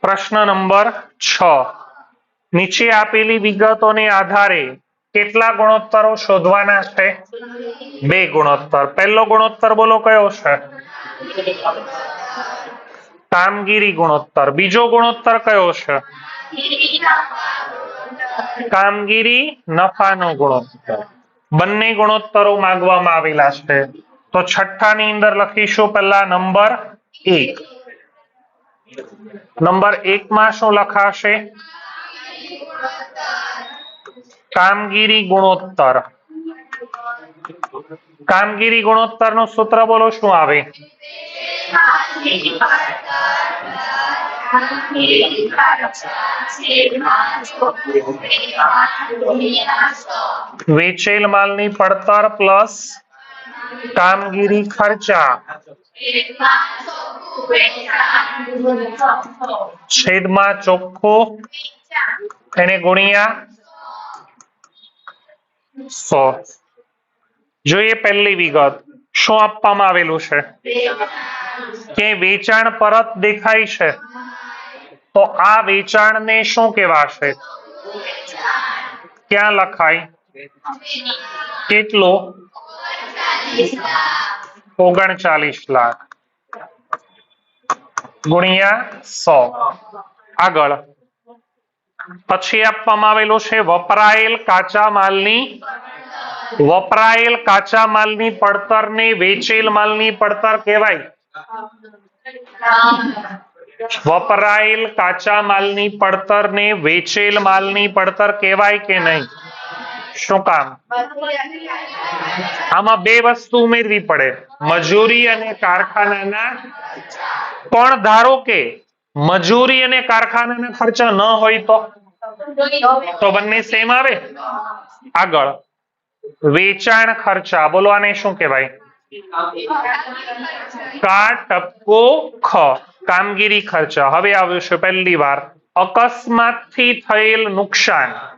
પ્રશ્ન નંબર છ. નીચે આપેલી વિગતોને આધારે કેટલા ગુણોત્તરો શોધવાના છે? બે ગુણોત્તર. પહેલો ગુણોત્તર બોલો કયો છે? કામગીરી ગુણોત્તર. બીજો ગુણોત્તર કયો છે? કામગીરી નફાનો ગુણોત્તર. બંને ગુણોત્તરો માંગવામાં આવેલા છે. તો છઠ્ઠાની અંદર લખીશું પહેલા નંબર એક. નંબર એક માં શું લખાશે? કામગીરી ગુણોત્તર. કામગીરી ગુણોત્તરનું સૂત્ર બોલો, શું આવે? વેચેલ માલની પડતર પ્લસ કામગીરી ખર્ચા. છેદમાં ચોખ્ખો, એને ગુણ્યા સો. જોઈએ પહેલી વિગત, શું આપવામાં આવેલું છે? કે વેચાણ પરત દેખાય છે? તો આ વેચાણને શું કહેવાશે? ક્યાં લખાય? કેટલો? ઓગણચાલીસ લાખ. ગુણ્યા સો. આગળ. પછી આપવામાં આવેલું છે, વપરાયેલ કાચા માલની, વપરાયેલ કાચા માલની પડતરને વેચેલ માલની પડતર કહેવાય. વપરાયેલ કાચા માલની પડતરને વેચેલ માલની પડતર કહેવાય કે નહીં? શું કામ? આમાં બે વસ્તુ ઉમેરવી પડે. મજૂરી અને કારખાનાના પણ ધારો કે મજૂરી અને કારખાનાના ખર્ચા ન હોય તો? તો બંને સેમ આવે? આગળ. વેચાણ ખર્ચા. બોલો આને શું કહેવાય? કા ટપકો ખ. કામગીરી ખર્ચા. હવે આવ્યું છે પહેલી વાર. અકસ્માતથી થયેલ નુકસાન.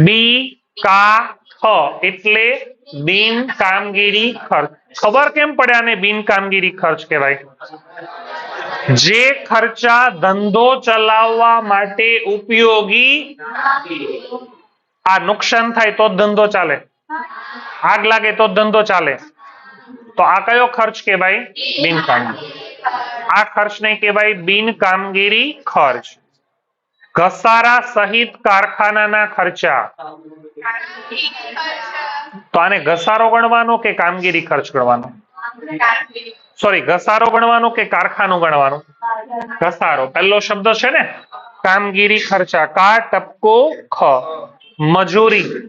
બી કા ખ એટલે બિન કામગીરી ખર્ચ ખબર કેમ પડે આને બિન કામગીરી ખર્ચ કહેવાય જે ખર્ચા ધંધો ચલાવવા માટે ઉપયોગી આ નુકસાન થાય તો જ ધંધો ચાલે આગ લાગે તો જ ધંધો ચાલે તો આ કયો ખર્ચ કહેવાય બિન કામગીરી આ ખર્ચને કહેવાય બિન કામગીરી ખર્ચ ઘસારા સહિત કારખાનાના ખર્ચા? તો આને ઘસારો ગણવાનો કે કામગીરી ખર્ચ ગણવાનો? સોરી ઘસારો ગણવાનો કે કારખાનું ગણવાનું? ઘસારો. પહેલો શબ્દ છે ને? કામગીરી ખર્ચા. કા, ટપકો, ખ. મજૂરી.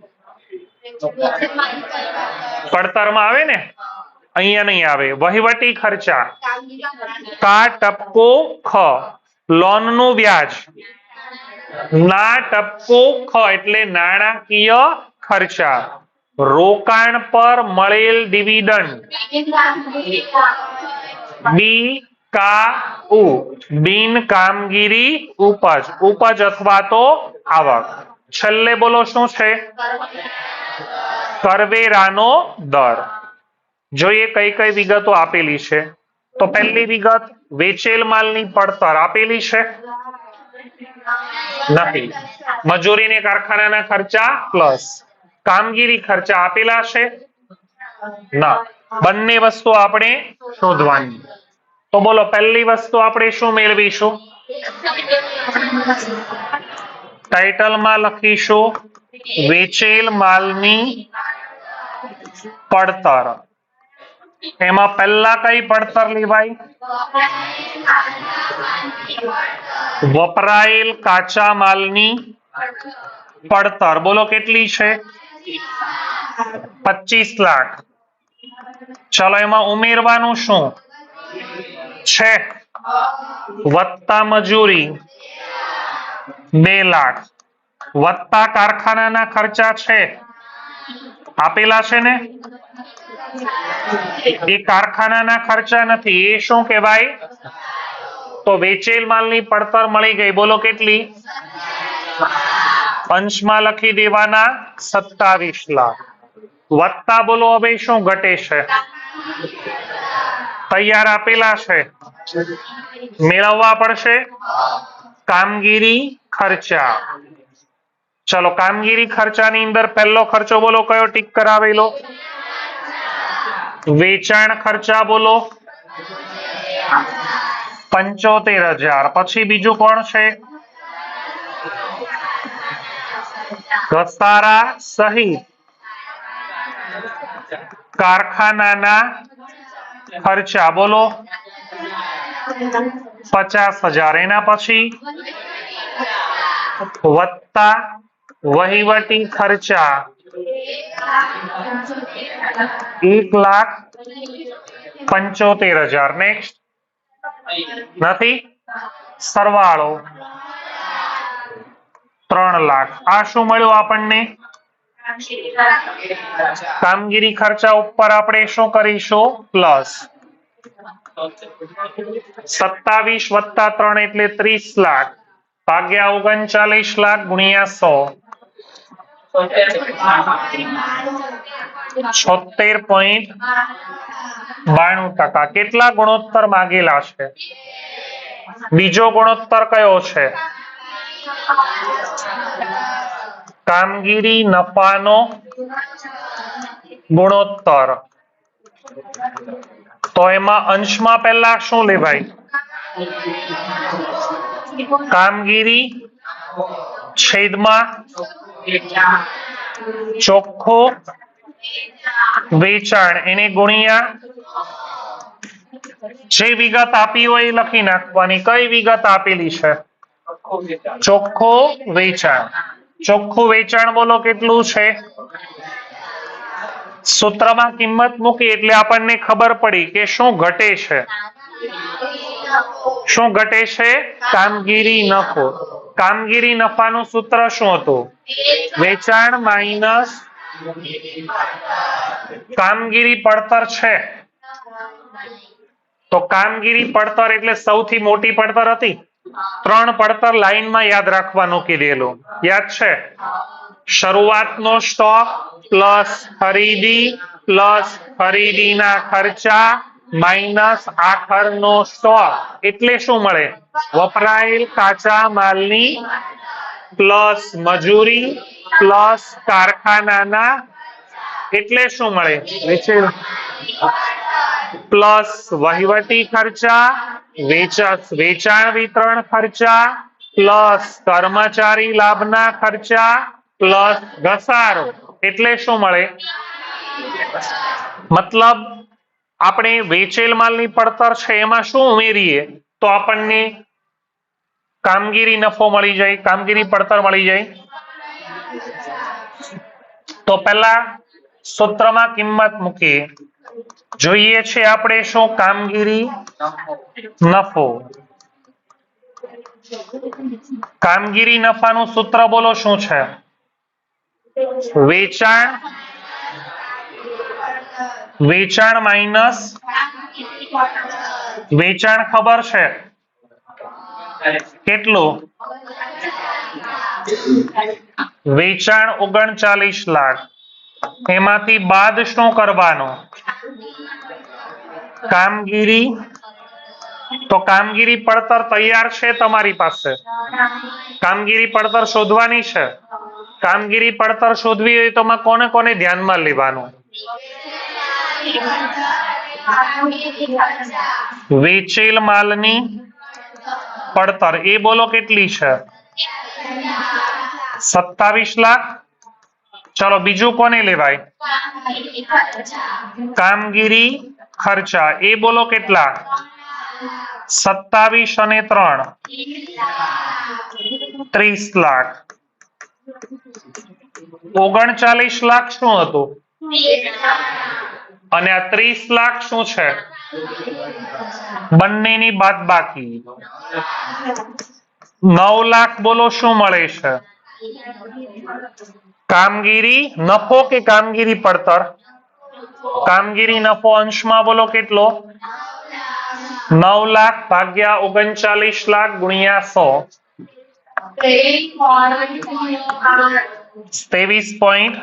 પડતરમાં આવે ને? અહીંયા નહીં આવે. વહીવટી ખર્ચા. કા, ટપકો, ખ. લોનનું વ્યાજ. ના ટપકો ખ એટલે નાણાકીય ખર્ચા. રોકાણ પર મળેલ ડિવિડન્ડ. બી કા ઉ. બિન કામગીરી ઉપજ. ઉપજ અથવા તો આવક. છેલ્લે બોલો શું છે? કરવેરાનો દર. જોઈએ કઈ કઈ વિગતો આપેલી છે, તો પહેલી વિગત વેચેલ માલની પડતર આપેલી છે. નથી. મજૂરી ને કારખાનાના ખર્ચા પ્લસ કામગીરી ખર્ચા આપેલા છે ના. બંને વસ્તુ આપણે શોધવાની. તો બોલો, પહેલી વસ્તુ આપણે શું મેળવીશું? ટાઇટલમાં લખીશું, વેચેલ માલની પડતર. એમાં પહેલા કઈ પડતર લેવાય વપરાયેલ કાચા માલની પડતર. બોલો કેટલી છે? પચીસ લાખ. ચલો એમાં ઉમેરવાનું શું? છે વત્તા મજૂરી બે લાખ. વત્તા કારખાનાના ખર્ચા છે. આપેલા છે ને? એ કારખાનાના ખર્ચા નથી. એ શું કહેવાય? તો વેચેલ માલની પડતર મળી ગઈ. બોલો કેટલી? પંચમાં લખી દેવાના સત્તાવીસ લાખ. વત્તા બોલો, હવે શું ઘટે છે? તૈયાર આપેલા છે. મેળવવા પડશે કામગીરી ખર્ચા. ચલો, કામગીરી ખર્ચાની અંદર પહેલો ખર્ચો બોલો, કયો ટીક કરાવેલો? વેચાણ ખર્ચા બોલો. પંચોતેર હજાર. પછી બીજું કોણ છે? ઘસારા સહિત કારખાનાના ખર્ચા બોલો. પચાસ હજાર. એના પછી? વત્તા વહીવટી ખર્ચા. એક લાખ પંચોતેર હજાર નેક્સ્ટ નથી સરવાળો ત્રણ લાખ આ શું મળ્યું આપણને કામગીરી ખર્ચા ઉપર આપણે શું કરીશું પ્લસ સત્તાવીસ વત્તા ત્રણ એટલે ત્રીસ લાખ ભાગ્યા ઓગણચાલીસ લાખ ગુણ્યા સો છોતેર પોઈન્ટ બાણું ટકા. કેટલા ગુણોત્તર માગેલા છે? બીજો ગુણોત્તર કયો છે? કામગીરી નફાનો ગુણોત્તર. તો એમાં અંશમાં પહેલા શું લેવાય? કામગીરી છેદમાં ચોખ્ખો વેચાણ એને ગુણ્યા. જે વિગત આપી હોય એ લખી નાખવાની. કઈ વિગત આપેલી છે? ચોખ્ખો વેચાણ. ચોખ્ખું વેચાણ બોલો કેટલું છે? સૂત્રમાં કિંમત મૂકી એટલે આપણને ખબર પડી કે શું ઘટે છે. શું ઘટે છે? કામગીરી નફો. કામગીરી નફાનું સૂત્ર શું હતું? વેચાણ માઇનસ કામગીરી પડતર છે. તો કામગીરી પડતર એટલે સૌથી મોટી પડતર હતી? ત્રણ પડતર લાઈનમાં યાદ રાખવાનું કીધેલું. યાદ છે? શરૂઆતનો સ્ટોક પ્લસ ખરીદી પ્લસ ખરીદીના ખર્ચા માઇનસ આખરનો સ્ટોક એટલે શું મળે? વપરાયેલ કાચા માલની પ્લસ મજૂરી પ્લસ કારખાનાના એટલે શું મળે? પ્લસ વહીવટી ખર્ચા, વેચા, વેચાણ વિતરણ ખર્ચા, પ્લસ કર્મચારી લાભના ખર્ચા, પ્લસ ઘસારો. એટલે શું મળે? મતલબ આપણે વેચેલ માલની પડતર છે, એમાં શું ઉમેરીએ? તો આપણને કામગીરી નફો મળી જાય, કામગીરી પડતર મળી જાય. તો પહેલા સૂત્રમાં કિંમત મૂકીએ. જોઈએ છે આપણે શું કામગીરી નફો. કામગીરી નફાનું સૂત્ર બોલો, શું છે? વેચાણ વેચાણ માઇનસ વેચાણ ખબર છે. કેટલું? વેચાણ ઓગણચાલીસ લાખ. એમાંથી બાદ શું કરવાનું? કામગીરી? તો કામગીરી પડતર તૈયાર છે તમારી પાસે? કામગીરી પડતર શોધવાની છે? કામગીરી પડતર શોધવી હોય તો કોને કોને ધ્યાનમાં લેવાનું? વેચેલ માલની પડતર. એ બોલો કેટલી છે? સત્તાવીસ લાખ. ચલો, બીજું કોને લેવાય? કામગીરી, ખર્ચા. એ બોલો કેટલા? સત્તાવીસ અને ત્રણ. ત્રીસ લાખ. ઓગણચાલીસ લાખ શું હતું? અને આ ત્રીસ લાખ શું છે? બંનેની બાદ બાકી. નવ લાખ બોલો શું મળે છે? કામગીરી, નફો કે કામગીરી પડતર? કામગીરી, નફો અંશમાં બોલો કેટલો? નવ લાખ ભાગ્યા ઓગણચાલીસ લાખ ગુણ્યા સો. ત્રેવીસ પોઈન્ટ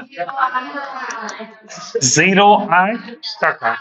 ઝીરો આઠ ટકા